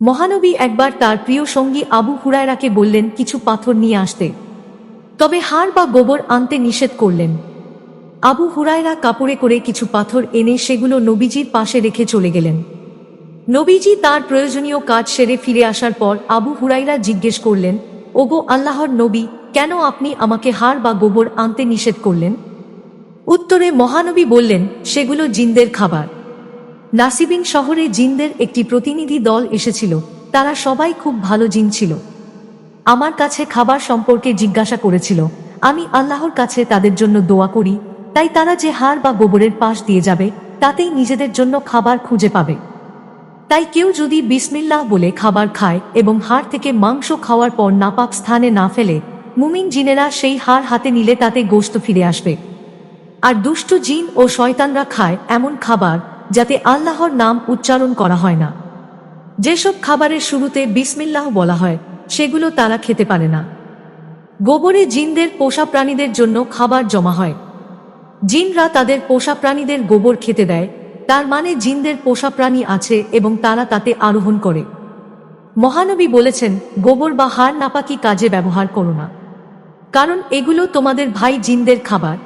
মহানবী একবার তার প্রিয় সঙ্গী আবু হুরায়রাকে বললেন, কিছু পাথর নিয়ে আসতে। তবে হাড় বা গোবর আনতে নিষেধ করলেন। আবু হুরায়রা কাপড়ে করে কিছু পাথর এনে সেগুলো নবীজির পাশে রেখে চলে গেলেন। নবীজি তার প্রয়োজনীয় কাজ সেরে ফিরে আসার পর আবু হুরাইরা জিজ্ঞেস করলেন, ওগো আল্লাহর নবী, কেন আপনি আমাকে হাড় বা গোবর আনতে নিষেধ করলেন? উত্তরে মহানবী বললেন, সেগুলো জিনদের খাবার। নাসিবিন শহরে জিনদের একটি প্রতিনিধি দল এসেছিল। তারা সবাই খুব ভালো জিন ছিল। আমার কাছে খাবার সম্পর্কে জিজ্ঞাসা করেছিল। আমি আল্লাহর কাছে তাদের জন্য দোয়া করি, তাই তারা যে হাড় বা গোবরের পাশ দিয়ে যাবে, তাতেই নিজেদের জন্য খাবার খুঁজে পাবে। তাই কেউ যদি বিসমিল্লাহ বলে খাবার খায় এবং হাড় থেকে মাংস খাওয়ার পর নাপাক স্থানে না ফেলে, মুমিন জিনেরা সেই হাড় হাতে নিলে তাতে গোশত ফিরে আসবে। আর দুষ্ট জিন ও শয়তানরা খায় এমন খাবার যাতে আল্লাহর নাম উচ্চারণ করা হয় না। যেসব খাবারের শুরুতে বিসমিল্লাহ বলা হয়, সেগুলো তারা খেতে পারে না। গোবরে জিনদের পোষা প্রাণীদের জন্য খাবার জমা হয়। জিনরা তাদের পোষা প্রাণীদের গোবর খেতে দেয়, তার মানে জিনদের পোষা প্রাণী আছে এবং তারা তাতে আরোহণ করে। মহানবী বলেছেন, গোবর বা হাড় নাপাকি কাজে ব্যবহার করো না। কারণ এগুলো তোমাদের ভাই জিনদের খাবার।